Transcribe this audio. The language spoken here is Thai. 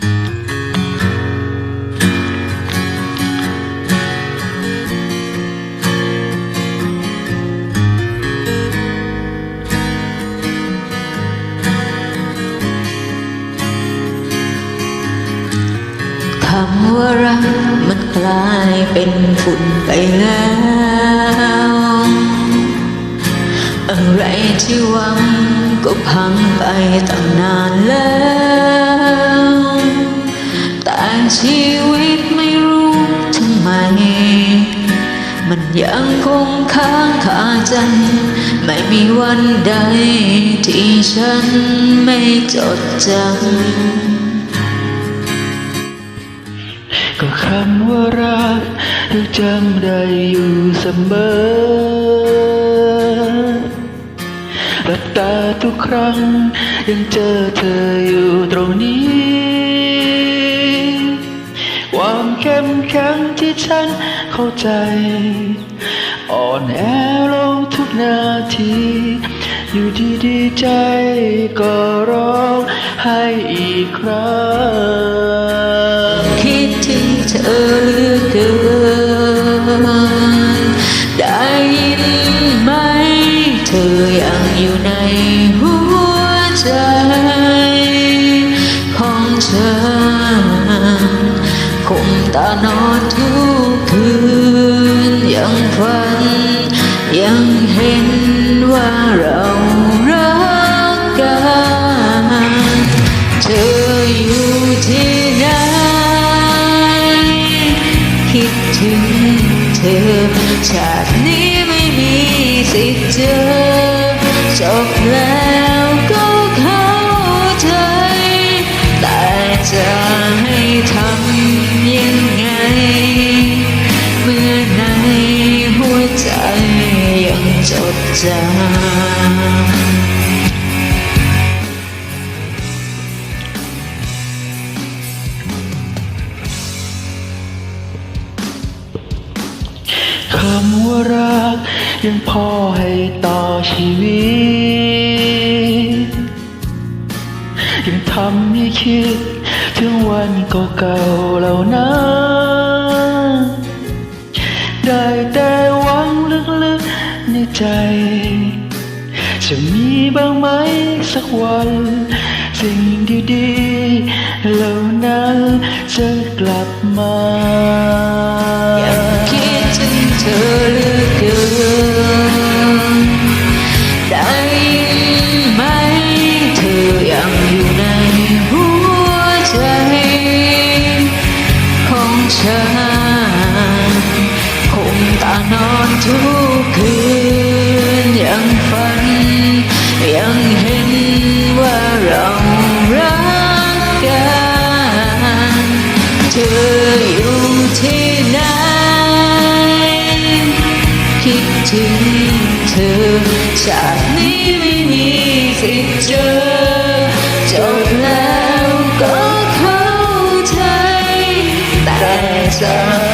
คำว่ารักมันกลายเป็นฝุ่นไปแล้ว อะไรที่หวังก็พังไปตั้งนานแล้ว ชีวิตไม่รู้ทำไม มันยังคงค้างคาใจ ไม่มีวันใดที่ฉันไม่จดจำก็คำว่ารักยังจำได้อยู่เสมอหลับตาทุกครั้งยังเจอเธออยู่ตรงนี้ ความเข้มแข็งที่ฉันเข้าใจ อ่อนแอลงทุกนาที อยู่ดีดีใจก็ร้องให้อีกครั้งคิดถึงเธอเหลือ ถึงเธอ ชาตินี้ไม่มีสิทธิ์เจอจบแล้วก็เข้าใจ แต่จะให้ทำยังไง เมื่อในหัวใจยังจดจำำว่ารัก ยังพอให้ต่อชีวิต ยังทำให้คิด ถึงวันเก่าๆเหล่านั้นได้แต่หวังลึกๆในใจ จะมีบ้างไหมสักวัน สิ่งดีๆเหล่านั้นจะกลับมา ฉันคงตานอนทุกคืนยังฝัน ยังเห็นว่าเรารักกันเธออยู่ที่ไหน คิดถึงเธอชาตินี้ไม่มีสิทธิ์เจอ แ